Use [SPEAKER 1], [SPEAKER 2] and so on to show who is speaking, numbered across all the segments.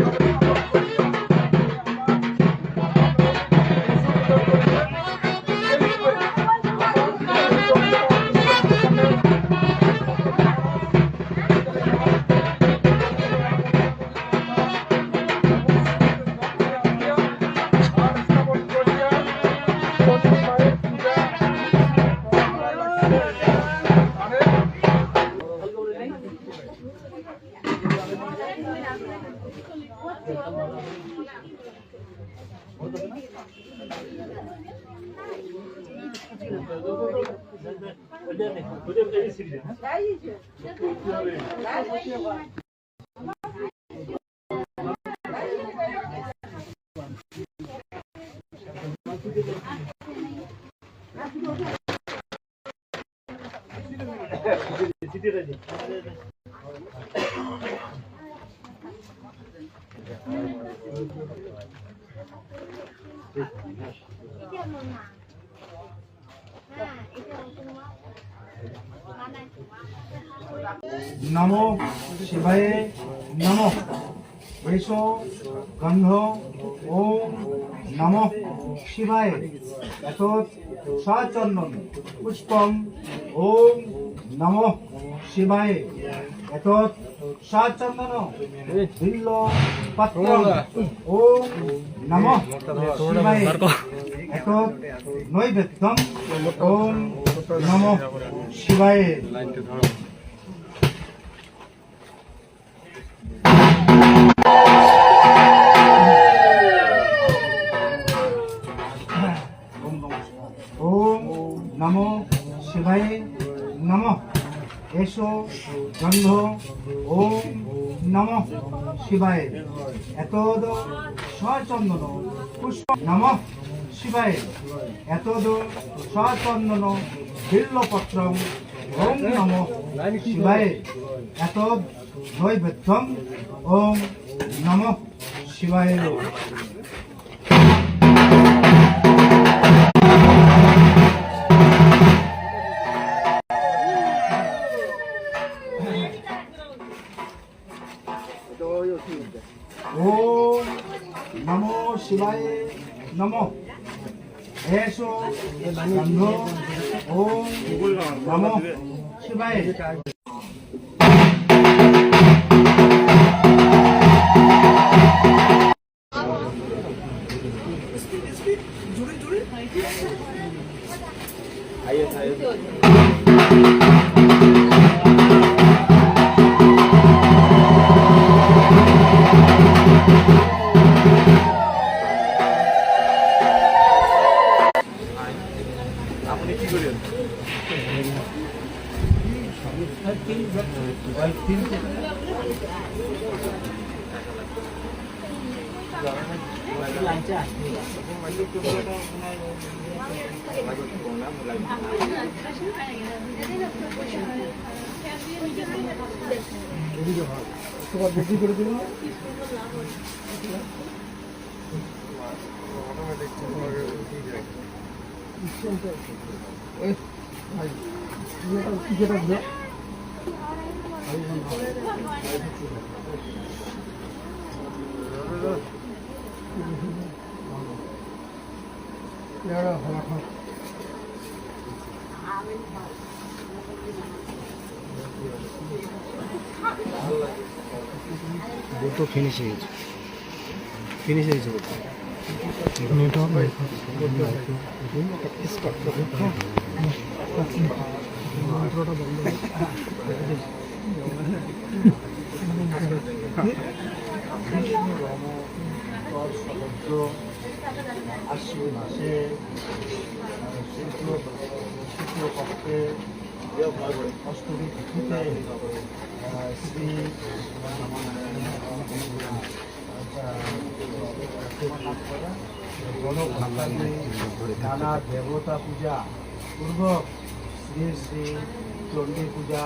[SPEAKER 1] Bye. নমো শিবায়ে নমো এসো গন্ধ ওম নমঃ শিবায়। সচন্দন পুষ্পম ওম নমঃ শিবায়। এত সচন্দন বিল্ল পত্র ওম নমঃ শিবায়। এত নৈবেদ্যম ওম নমঃ শিবায়। ওম নমো শিবায় নমঃ। এসো গন্ধ, ওম নমঃ শিবায়। এতদ সচন্দন পুষ্প নমঃ শিবায়। এতদ সচন্দন বিল্লপত্র ওম নমঃ শিবায়। এতদ নৈবেদ্যম ওম নমঃ শিবায়। 넘어. 애수 넘어 오 남어. 출발. নমঃ শিবায়
[SPEAKER 2] দুটো ফিনিশ হয়ে গেছে ফিনিশ হয়ে গেছে।
[SPEAKER 1] সমুদ্র আশ্বিন মাসে শুক্ল শুক্লপক্ষে অষ্টমী তিথিতে আহ, শ্রী নানা দেবতা পূজা পূর্বক শ্রী শ্রী চণ্ডী পূজা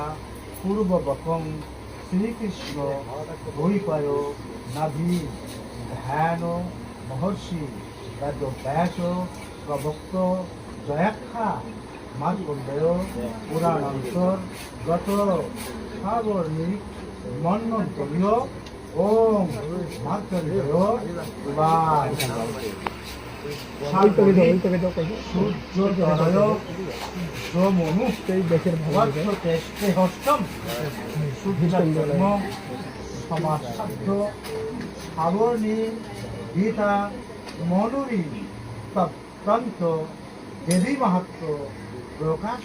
[SPEAKER 1] পূর্ব পূর্ববকং শ্রীকৃষ্ণ বৈপায় নাভি ধ্যান মহর্ষি ব্যাস প্রভক্ত জয়াখ্যা মার্কণ্ডেয় পুরাণান্তর গত সাবর্ণিক মন্নন্তরীয় ওম সাবর্ণী গীতা মনুরী তত্ত্বন্ত দেবী মাহাত্ম প্রকাশ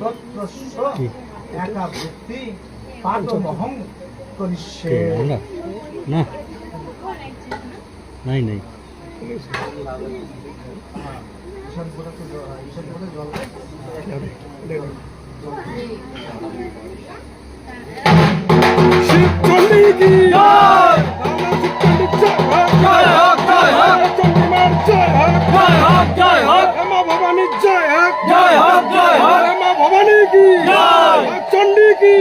[SPEAKER 1] তত্রস্য একা বৃত্তি পাঠমহং করিষ্যে
[SPEAKER 2] না। নাই নাই।
[SPEAKER 1] ঈশান কোটা তো জল- ঈশান কোটা জল
[SPEAKER 3] চন্ডী কি?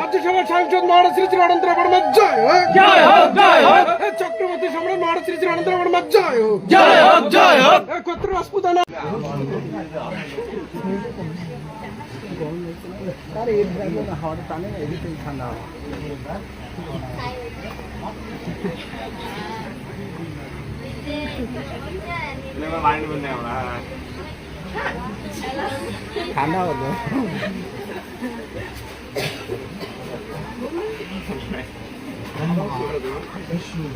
[SPEAKER 3] রাজ্যসভা সাংসদ মহারাজ শ্রী শ্রী অনন্ত বর্মা জয় হোক। জয় হোক জয় হোক। চক্রবর্তী সম্রাট মহারাজ শ্রী শ্রী অনন্ত বর্মা জয় হোক। জয় হোক জয় হোক। কত্র রাজপুতানা।
[SPEAKER 2] ঠান্ডা হলো
[SPEAKER 1] বিষ্ণু মহেশ্বর অষ্টম পুরুষ গঙ্গা, যমুনা, লক্ষ্মী, সরস্বতী, এই বিষ্ণু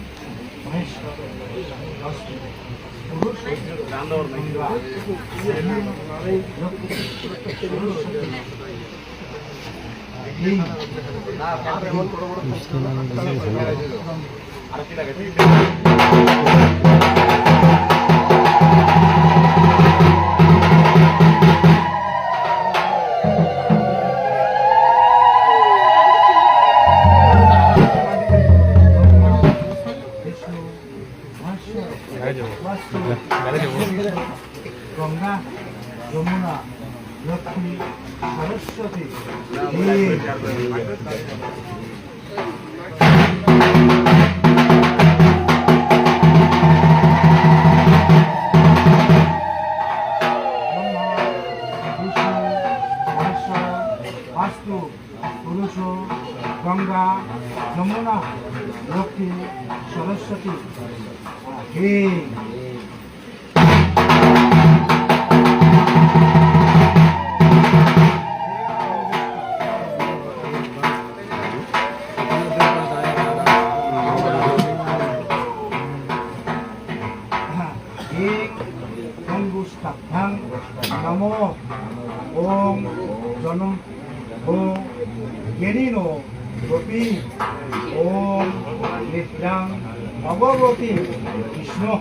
[SPEAKER 1] কৃষ্ণ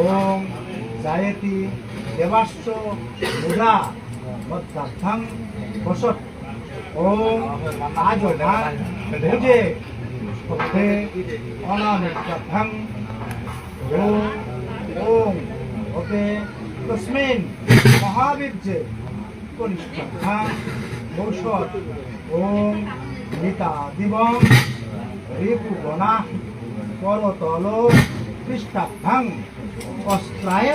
[SPEAKER 1] ওং জায়তি দেবাশ্চ বুধা মধ্যাভ্যাং বসত। ওং আজনা ভুজে পথে অনামিত্যাভ্যাং ওং ওং ওকে তস্মিন মহাবীর্যে কনিষ্ঠা ভবিষ্যৎ ওং গীতা দিবং রিপুগণা করতল পৃষ্ঠাভ্যাং অস্ত্রায়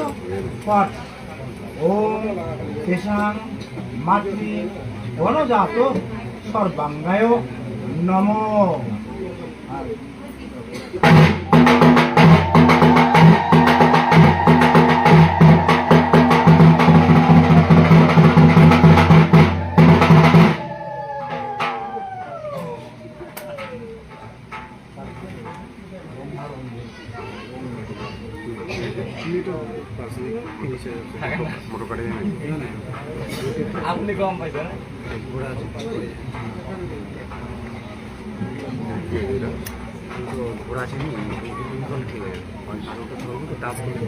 [SPEAKER 1] পট। ওম কেশাং মাতৃ বনজাত সর্বাঙ্গায় নম।
[SPEAKER 2] আপনি কম পাইছেন ঘোড়া আছে নি ঠিক আছে করে ডিস্টার্ব করে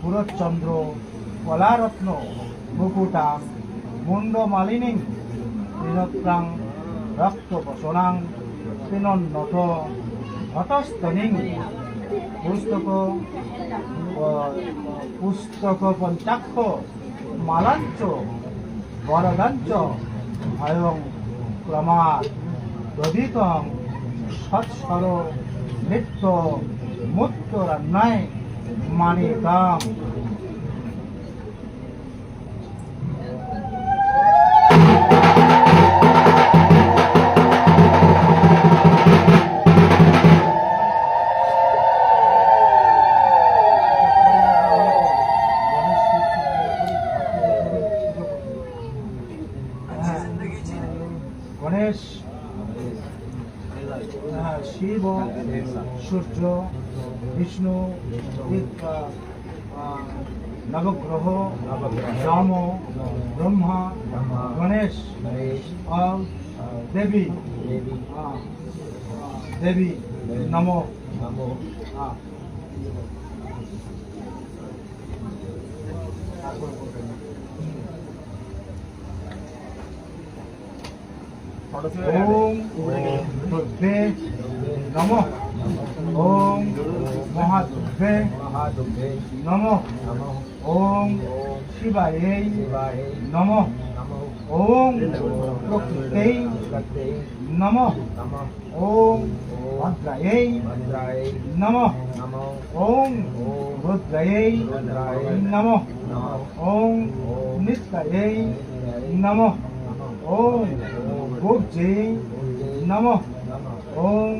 [SPEAKER 1] স্ফুরচন্দ্র কলারত্ন মুকুটাং মুন্ডমালিনী ত্রিনত্রাং রক্তবসনাং তৃণন্নত ঘটস্তনিং পুস্তক পুস্তক পঞ্চাক্ষ, মালাঞ্চ, বরদাঞ্চ, ভয়ং প্রমাদ দধিতং, সৎসর, নৃত্য, মুক্ত রান্নায় માની કામ নবগ্রহ রাম ব্রহ্মা গণেশ আর দেবী আহ, আহ, দেবী নম আহ। ওম বুদ্ধে নম ওম মহাদুর্গে নম ওম শিবায় নম ওম প্রকৃতে নম ওম ভদ্রায় নম ওম রুদ্রায় নম ওম নিত্যায় নম ওম গুর্জে নম ওম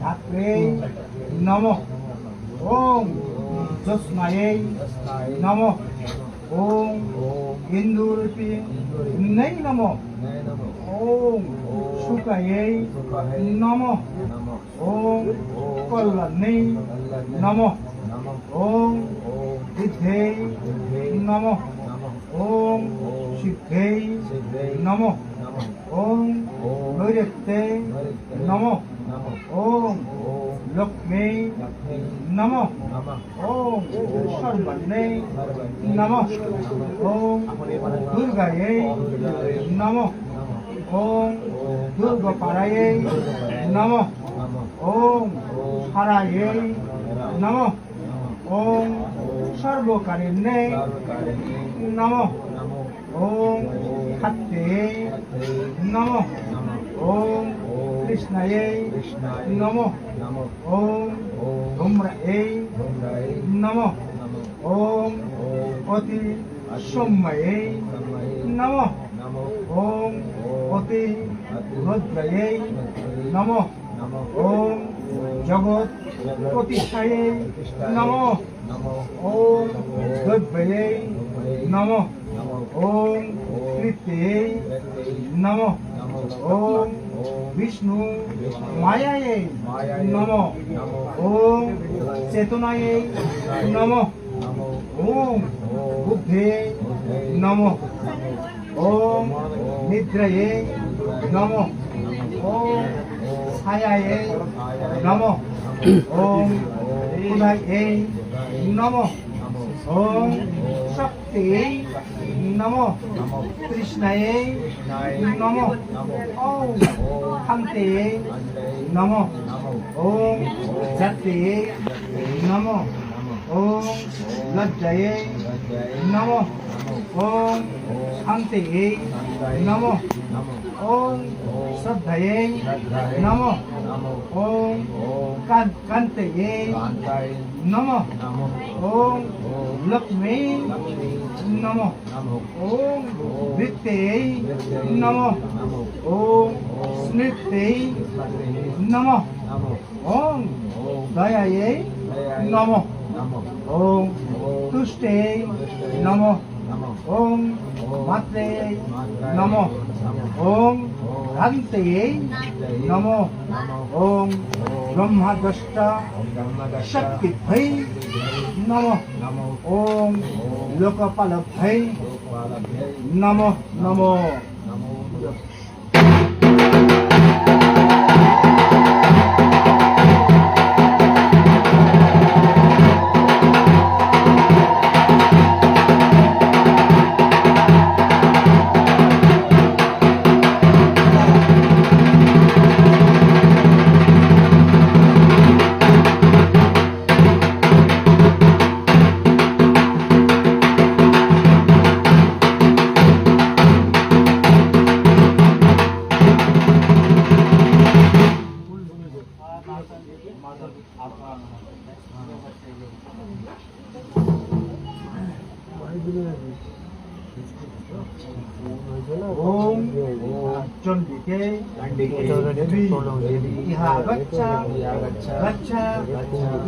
[SPEAKER 1] ধাত্রে নম ওম জ্যোৎস্নায় নম ওম ইন্দুরূপী নাই নম ওম শুকায়ে নম ওম কল্যাণে নম ওম বিদ্ধে নম ওম সিদ্ধে নম ওম নৈরত্যে নম ওম লক্ষ্মী নম ওম সর্বণ্যে নম ওম দুর্গায়ে নম ওম দুর্গপাড়ায়ে নম ওম হরায়ে নম ওম সর্বকারিণ্যে নম ওম খাদ্যে নম ওম কৃষ্ণায়ে নম ওম ধূম্রায়ে নম ওম অতি সৌম্যয়ে নম ওম অতি রুদ্রয়ে নম ওম জগৎ প্রতিষ্ঠায়ে নম ওম দ্রব্যয়ে নম ওম কৃত্যে নম ওম বিষ্ণু মায়ায়ে নম ওম চেতনায়ে নম ওম বুদ্ধে নম ওম নিদ্রয়ে নম ওম ছায়ায়ে নম ওম উদয়ে নম ওম শক্তি নম কৃষ্ণায়ে নম ওম শান্তে নম ওম জাতে নম ওম লজ্জায়ে নম ওম শান্তে নম ওম শ্রদ্ধায়ে নম ওম কান্তে নম ওম লক্ষ্মী নম ওম বৃত্তে নম ওম স্মৃতে নম ওম দয়ায়ে নম ওম তুষ্টে নম ওম মাত্রে নম ওম ভ্রান্তে নম ওম ব্রহ্মাদষ্ট শক্তিভৈ নম ওম লোকপালভৈ নম নম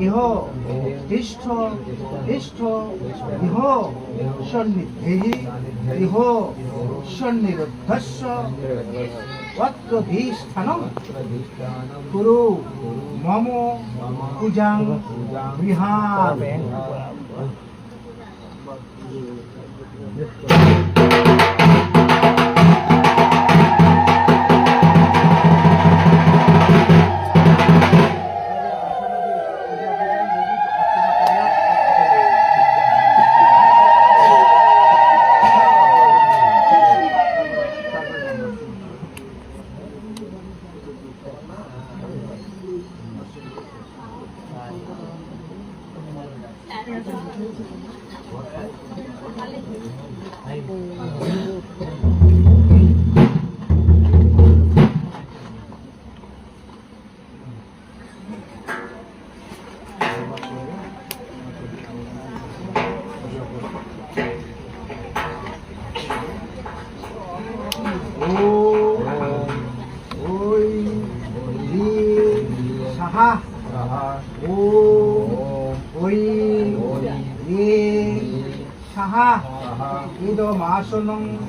[SPEAKER 1] ইহ ইষ্ট ইষ্ট ইহ সন্নিধি ইহ সন্নিরুদ্ধস্য অত্রধিষ্ঠানম কুরু মম পূজাং Bihar Thank you. gusto nung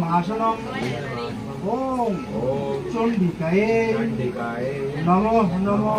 [SPEAKER 1] महाशन Om Om चंडिकाए चंडिकाए Namo Namo,